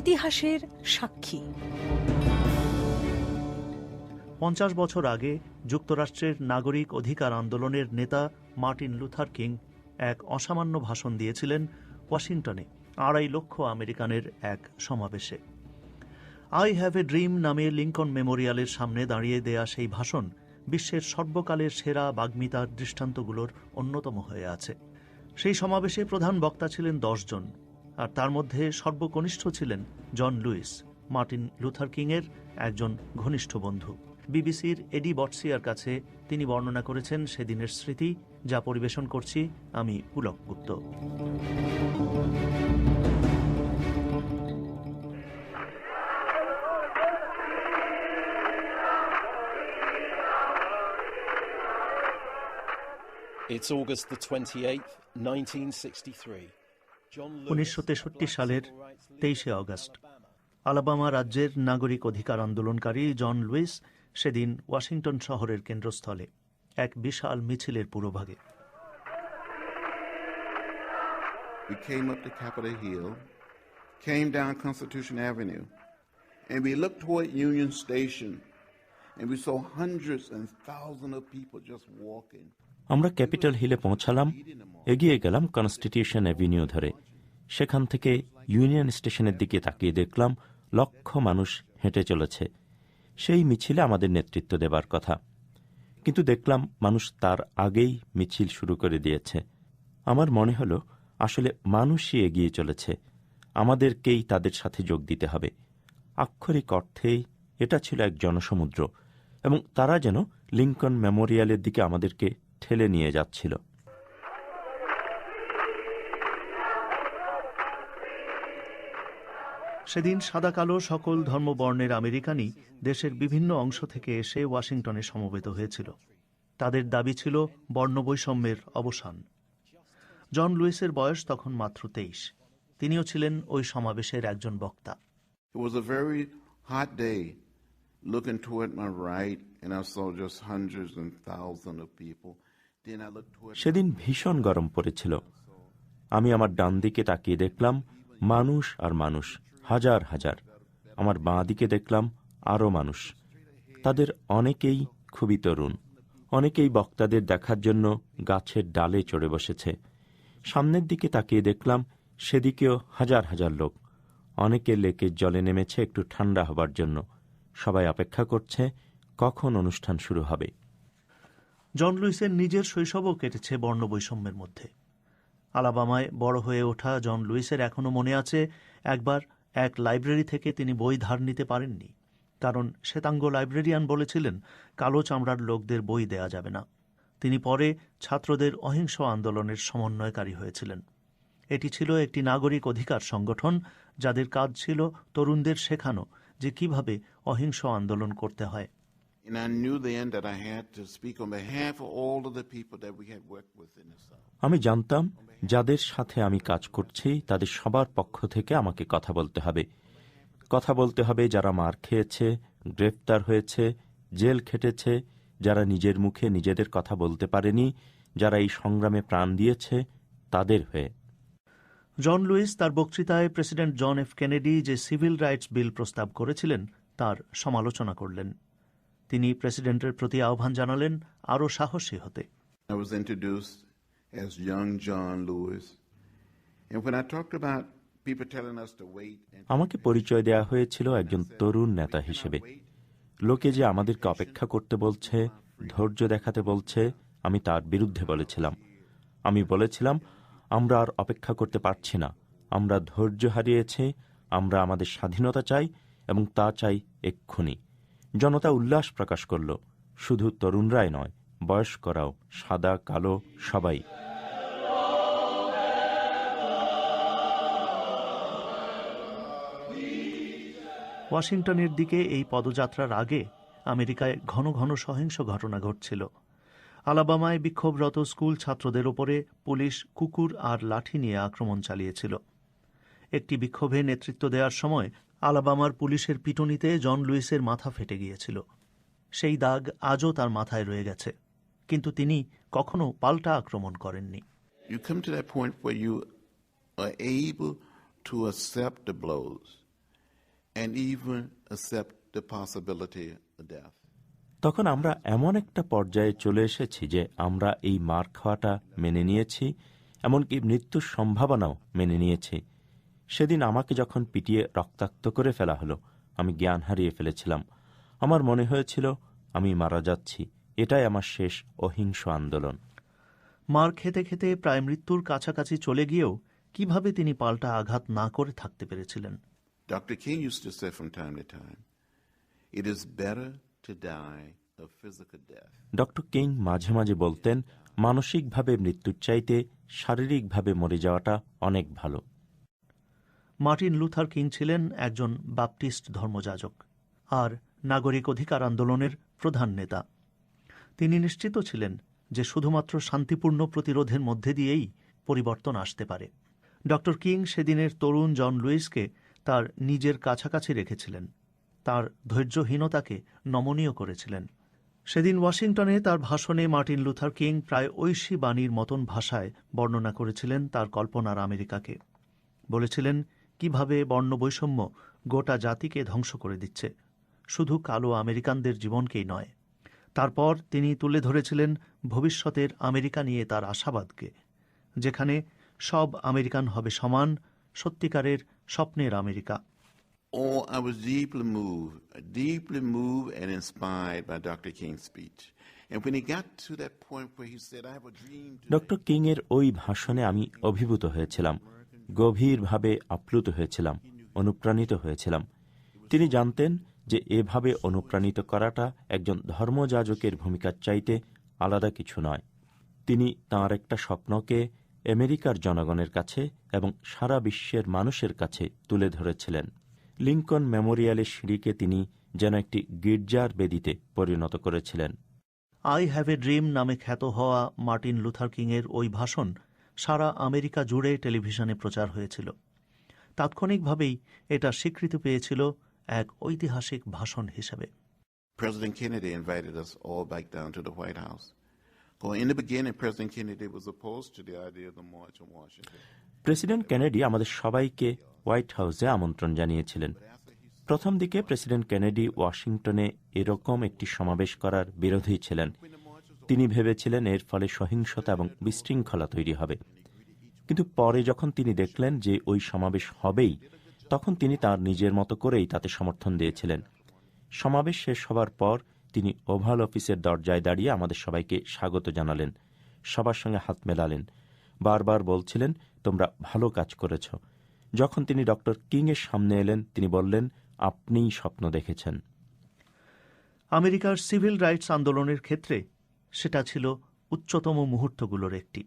ইতিহাসের সাক্ষী। পঞ্চাশ বছর আগে যুক্তরাষ্ট্রের নাগরিক অধিকার আন্দোলনের নেতা মার্টিন লুথার কিং এক অসামান্য ভাষণ দিয়েছিলেন ওয়াশিংটনে আড়াই লক্ষ আমেরিকানের এক সমাবেশে। আই হ্যাভ এ ড্রিম নামে লিঙ্কন মেমোরিয়ালের সামনে দাঁড়িয়ে দেয়া সেই ভাষণ বিশ্বের সর্বকালের সেরা বাগ্মিতার দৃষ্টান্তগুলোর অন্যতম হয়ে আছে। সেই সমাবেশে প্রধান বক্তা ছিলেন জন। আর তার মধ্যে সর্বকনিষ্ঠ ছিলেন জন লুইস মার্টিন লুথার কিংয়ের একজন ঘনিষ্ঠ বন্ধু বিবিসির এডি বটসিয়ার কাছে তিনি বর্ণনা করেছেন সেদিনের স্মৃতি যা পরিবেশন করছি আমি Pulak Gupta It's August the 28th, 1963. ১৯৬৩ সালের তেইশে অগস্ট আলাবামা রাজ্যের নাগরিক অধিকার আন্দোলনকারী জন লুইস সেদিন ওয়াশিংটন শহরের কেন্দ্রস্থলে এক বিশাল মিছিলের পুরোভাগে And we saw hundreds and thousands of people just walking. আমরা ক্যাপিটাল হিলে পৌঁছালাম, এগিয়ে গেলাম কনস্টিটিউশন অ্যাভিনিউ ধরে। সেখান থেকে ইউনিয়ন স্টেশনের দিকে তাকিয়ে দেখলাম লক্ষ মানুষ হেঁটে চলেছে। সেই মিছিলে আমাদের নেতৃত্ব দেবার কথা। কিন্তু দেখলাম মানুষ তার আগেই মিছিল শুরু করে দিয়েছে। আমার মনে হলো, আসলে মানুষই এগিয়ে চলেছে। আমাদেরকেই তাদের সাথে যোগ দিতে হবে। আক্ষরিক অর্থেই এটা ছিল এক জনসমুদ্র, এবং তারা যেন লিঙ্কন মেমোরিয়ালের দিকে আমাদেরকে ঠেলে নিয়ে যাচ্ছিল সেদিন সাদা কালো সকল ধর্মবর্ণের আমেরিকানই দেশের বিভিন্ন অংশ থেকে এসে ওয়াশিংটনে সমবেত হয়েছিল তাদের দাবি ছিল বর্ণবৈষম্যের অবসান জন লুইসের বয়স তখন মাত্র তেইশ তিনিও ছিলেন ওই সমাবেশের একজন বক্তা It was a very hot day. Looking toward my right, and I saw just hundreds and thousands of people. সেদিন ভীষণ গরম পড়েছিল। আমি আমার ডান দিকে তাকিয়ে দেখলাম মানুষ আর মানুষ, হাজার হাজার। আমার বাঁ দিকে দেখলাম আরও মানুষ। তাদের অনেকেই খুবই তরুণ। অনেকেই বক্তাদের দেখার জন্য গাছের ডালে চড়ে বসেছে। সামনের দিকে তাকিয়ে দেখলাম সেদিকেও হাজার হাজার লোক। অনেকে লেকের জলে নেমেছে একটু ঠান্ডা হবার জন্য। সবাই অপেক্ষা করছে কখন অনুষ্ঠান শুরু হবে। জন লুইসের নিজের শৈশবও কেটেছে বর্ণবৈষম্যের মধ্যে। আলাবামায় বড় হয়ে ওঠা জন লুইসের এখনও মনে আছে, একবার এক লাইব্রেরি থেকে তিনি বই ধার নিতে পারেননি, কারণ শ্বেতাঙ্গ লাইব্রেরিয়ান বলেছিলেন, কালো চামড়ার লোকদের বই দেয়া যাবে না। তিনি পরে ছাত্রদের অহিংস আন্দোলনের সমন্বয়কারী হয়েছিলেন। এটি ছিল একটি নাগরিক অধিকার সংগঠন, যাদের কাজ ছিল তরুণদের শেখানো, যে কীভাবে অহিংস আন্দোলন করতে হয়। And I knew then that I had to speak on behalf of all of the people that we had worked with in the South. আমি জানতাম যাদের সাথে আমি কাজ করছি তাদের সবার পক্ষ থেকে আমাকে কথা বলতে হবে। কথা বলতে হবে যারা মার খেয়েছে গ্রেফতার হয়েছে জেল খেটেছে যারা নিজের মুখে নিজেদের কথা বলতে পারেনি যারা এই সংগ্রামে প্রাণ দিয়েছে তাদের হয়ে। জন লুইস তার বক্তৃতায় প্রেসিডেন্ট জন এফ কেনেডি যে সিভিল রাইটস বিল প্রস্তাব করেছিলেন তার সমালোচনা করলেন। তিনি প্রেসিডেন্টের প্রতি আহ্বান জানালেন আরও সাহসী হতে। I was introduced as young John Lewis. And when I talked about people telling us to wait and আমাকে পরিচয় দেয়া হয়েছিল একজন তরুণ নেতা হিসেবে। লোকে যে আমাদেরকে অপেক্ষা করতে বলছে ধৈর্য দেখাতে বলছে আমি তার বিরুদ্ধে বলেছিলাম। আমি বলেছিলাম আমরা আর অপেক্ষা করতে পারছি না। আমরা ধৈর্য হারিয়েছি আমরা আমাদের স্বাধীনতা চাই এবং তা চাই এক্ষুনি। জনতা উল্লাস প্রকাশ করল। শুধু তরুণরাই নয়, বয়স্করাও, সাদা, কালো, সবাই। ওয়াশিংটনের দিকে এই পদযাত্রার আগে আমেরিকায় ঘন ঘন সহিংস ঘটনা ঘটছিল। আলাবামায় বিক্ষোভরত স্কুল ছাত্রদের ওপরে পুলিশ কুকুর আর লাঠি নিয়ে আক্রমণ চালিয়েছিল। একটি বিক্ষোভে নেতৃত্ব দেওয়ার সময় আলাবামার পুলিশের পিটুনিতে জন লুইসের মাথা ফেটে গিয়েছিল। সেই দাগ আজও তার মাথায় রয়ে গেছে কিন্তু তিনি কখনো পাল্টা আক্রমণ করেননি। You come to that point where you are able to accept the blows and even accept the possibility of death. তখন আমরা এমন একটা পর্যায়ে চলে এসেছি যে আমরা এই মার খাওয়াটা মেনে নিয়েছি এমনকি মৃত্যুর সম্ভাবনাও মেনে নিয়েছি। সেদিন আমাকে যখন পিটিয়ে রক্তাক্ত করে ফেলা হলো আমি জ্ঞান হারিয়ে ফেলেছিলাম। আমার মনে হয়েছিল আমি মারা যাচ্ছি। এটাই আমার শেষ অহিংস আন্দোলন। মার খেতে খেতে প্রায় মৃত্যুর কাছাকাছি চলে গিয়েও কীভাবে তিনি পাল্টা আঘাত না করে থাকতে পেরেছিলেন? Dr. King used to say from time to time, it is better to die a physical death. Doctor King মাঝে মাঝে বলতেন মানসিকভাবে মৃত্যুর চাইতে শারীরিকভাবে মরে যাওয়াটা অনেক ভালো। মার্টিন লুথার কিং ছিলেন একজন বাপটিস্ট ধর্মযাজক আর নাগরিক অধিকার আন্দোলনের প্রধান নেতা। তিনি নিশ্চিত ছিলেন যে শুধুমাত্র শান্তিপূর্ণ প্রতিরোধের মধ্যে দিয়েই পরিবর্তন আসতে পারে। ডক্টর কিং সেদিনের তরুণ জন লুইসকে তার নিজের কাছাকাছি রেখেছিলেন। তার ধৈর্যহীনতাকে নমনীয় করেছিলেন। সেদিন ওয়াশিংটনে তার ভাষণে মার্টিন লুথার কিং প্রায় ঐশী বাণীর মতন ভাষায় বর্ণনা করেছিলেন তার কল্পনার আমেরিকাকে। বলেছিলেন কীভাবে বর্ণবৈষম্য গোটা জাতিকে ধ্বংস করে দিচ্ছে শুধু কালো আমেরিকানদের জীবনকেই নয় তারপর তিনি তুলে ধরেছিলেন ভবিষ্যতের আমেরিকা নিয়ে তার আশাবাদকে যেখানে সব আমেরিকান হবে সমান সত্যিকারের স্বপ্নের America Oh, I was deeply moved, deeply moved and inspired by Dr. King's speech. And when he got to that point where he said, I have a dream to doctor King এর ওই ভাষণে আমি অভিভূত হয়েছিলাম গভীরভাবে আপ্লুত হয়েছিলাম, অনুপ্রাণিত হয়েছিলাম। তিনি জানতেন যে এভাবে অনুপ্রাণিত করাটা একজন ধর্মযাজকের ভূমিকার চাইতে আলাদা কিছু নয়। তিনি তাঁর একটা স্বপ্নকে আমেরিকার জনগণের কাছে এবং সারা বিশ্বের মানুষের কাছে তুলে ধরেছিলেন। লিঙ্কন মেমোরিয়ালের সিঁড়িকে তিনি যেন একটি গির্জার বেদিতে পরিণত করেছিলেন। আই হ্যাভ এ ড্রিম নামে খ্যাত হওয়া মার্টিন লুথার কিংয়ের ওই ভাষণ সারা আমেরিকা জুড়ে টেলিভিশনে প্রচার হয়েছিল তাৎক্ষণিকভাবেই এটা স্বীকৃতি পেয়েছিল এক ঐতিহাসিক ভাষণ হিসেবে President Kennedy invited us all back down to the White House. Well, in the beginning, President Kennedy was opposed to the idea of the March on Washington. President Kennedy আমাদের সবাইকে হোয়াইট হাউসে আমন্ত্রণ জানিয়েছিলেন প্রথম দিকে প্রেসিডেন্ট কেনেডি ওয়াশিংটনে এরকম একটি সমাবেশ করার বিরোধী ছিলেন তিনি ভেবেছিলেন এর ফলে সহিংসতা এবং বিশৃঙ্খলা তৈরি হবে। কিন্তু পরে যখন তিনি দেখলেন যে ওই সমাবেশ হবেই, তখন তিনি তার নিজের মতো করেই তাতে সমর্থন দিয়েছিলেন। সমাবেশ শেষ হবার পর তিনি ওভাল অফিসের দরজায় দাঁড়িয়ে আমাদের সবাইকে স্বাগত জানালেন, সবার সঙ্গে হাত মেলালেন, বারবার বলছিলেন, তোমরা ভালো কাজ করেছ। যখন তিনি ডক্টর কিংয়ের সামনে এলেন, তিনি বললেন, আপনিই স্বপ্ন দেখেছেন। আমেরিকার সিভিল রাইটস আন্দোলনের ক্ষেত্রে সেটা ছিল উচ্চতম মুহূর্তগুলোর একটি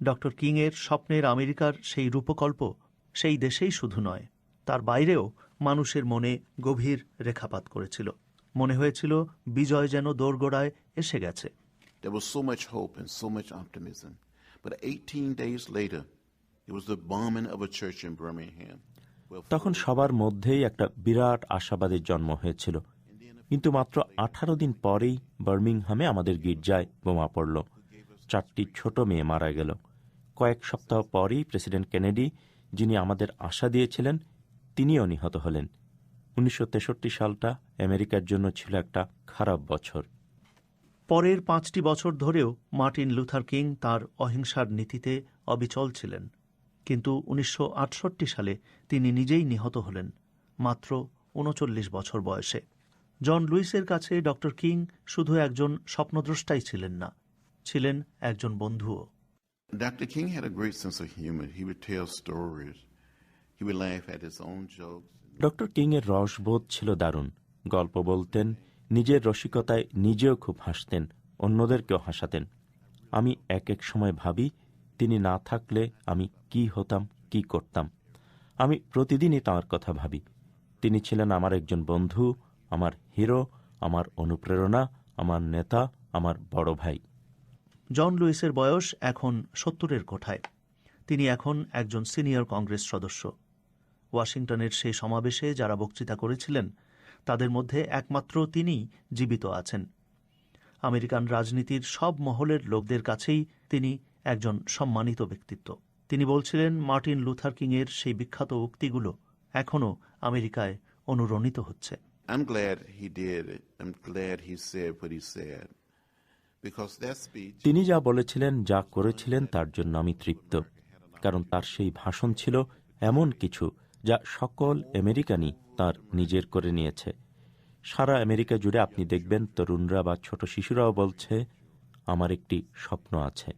ডক্টর কিংয়ের স্বপ্নের আমেরিকার সেই রূপকল্প সেই দেশেই শুধু নয় তার বাইরেও মানুষের মনে গভীর রেখাপাত করেছিল মনে হয়েছিল বিজয় যেন দোরগোড়ায় এসে গেছে There was so much hope and so much optimism. But 18 days later, it was the bombing of a church in Birmingham. তখন সবার মধ্যেই একটা বিরাট আশাবাদের জন্ম হয়েছিল কিন্তু মাত্র আঠারো দিন পরেই বার্মিংহামে আমাদের গির্জায় বোমা পড়ল। চারটি ছোট মেয়ে মারা গেল। কয়েক সপ্তাহ পরেই প্রেসিডেন্ট কেনেডি, যিনি আমাদের আশা দিয়েছিলেন, তিনিও নিহত হলেন। উনিশশো তেষট্টি সালটা আমেরিকার জন্য ছিল একটা খারাপ বছর। পরের পাঁচটি বছর ধরেও মার্টিন লুথার কিং তার অহিংসার নীতিতে অবিচল ছিলেন। কিন্তু উনিশশো আটষট্টি সালে তিনি নিজেই নিহত হলেন, মাত্র উনচল্লিশ বছর বয়সে। জন লুইসের কাছে ডক্টর কিং শুধু একজন স্বপ্নদ্রষ্টাই ছিলেন না ছিলেন একজন বন্ধুও Dr. King had a great sense of humor. He would tell stories. He would laugh at his own jokes. Doctor কিংয়ের রসবোধ ছিল দারুণ গল্প বলতেন নিজের রসিকতায় নিজেও খুব হাসতেন অন্যদেরকেও হাসাতেন আমি এক এক সময় ভাবি তিনি না থাকলে আমি কি হতাম কি করতাম আমি প্রতিদিনই তাঁর কথা ভাবি তিনি ছিলেন আমার একজন বন্ধু আমার হিরো, আমার অনুপ্রেরণা, আমার নেতা, আমার বড় ভাই। জন লুইসের বয়স এখন সত্তরের কোঠায়। তিনি এখন একজন সিনিয়র কংগ্রেস সদস্য। ওয়াশিংটনের সেই সমাবেশে যারা বক্তৃতা করেছিলেন, তাদের মধ্যে একমাত্র তিনিই জীবিত আছেন। আমেরিকান রাজনীতির সব মহলের লোকদের কাছেই তিনি একজন সম্মানিত ব্যক্তিত্ব। তিনি বলছিলেন, মার্টিন লুথার কিংয়ের সেই বিখ্যাত উক্তিগুলো এখনও আমেরিকায় অনুরণিত হচ্ছে। I'm glad he did it. I'm glad he said what he said. তিনি যা বলেছিলেন, যা করেছিলেন, তার জন্য আমি তৃপ্ত কারণ তার সেই ভাষণ ছিল এমন কিছু যা সকল আমেরিকানই তার নিজের করে নিয়েছে সারা আমেরিকা জুড়ে আপনি দেখবেন তরুণরা বা ছোট শিশুরাও বলছে, আমার একটি স্বপ্ন আছে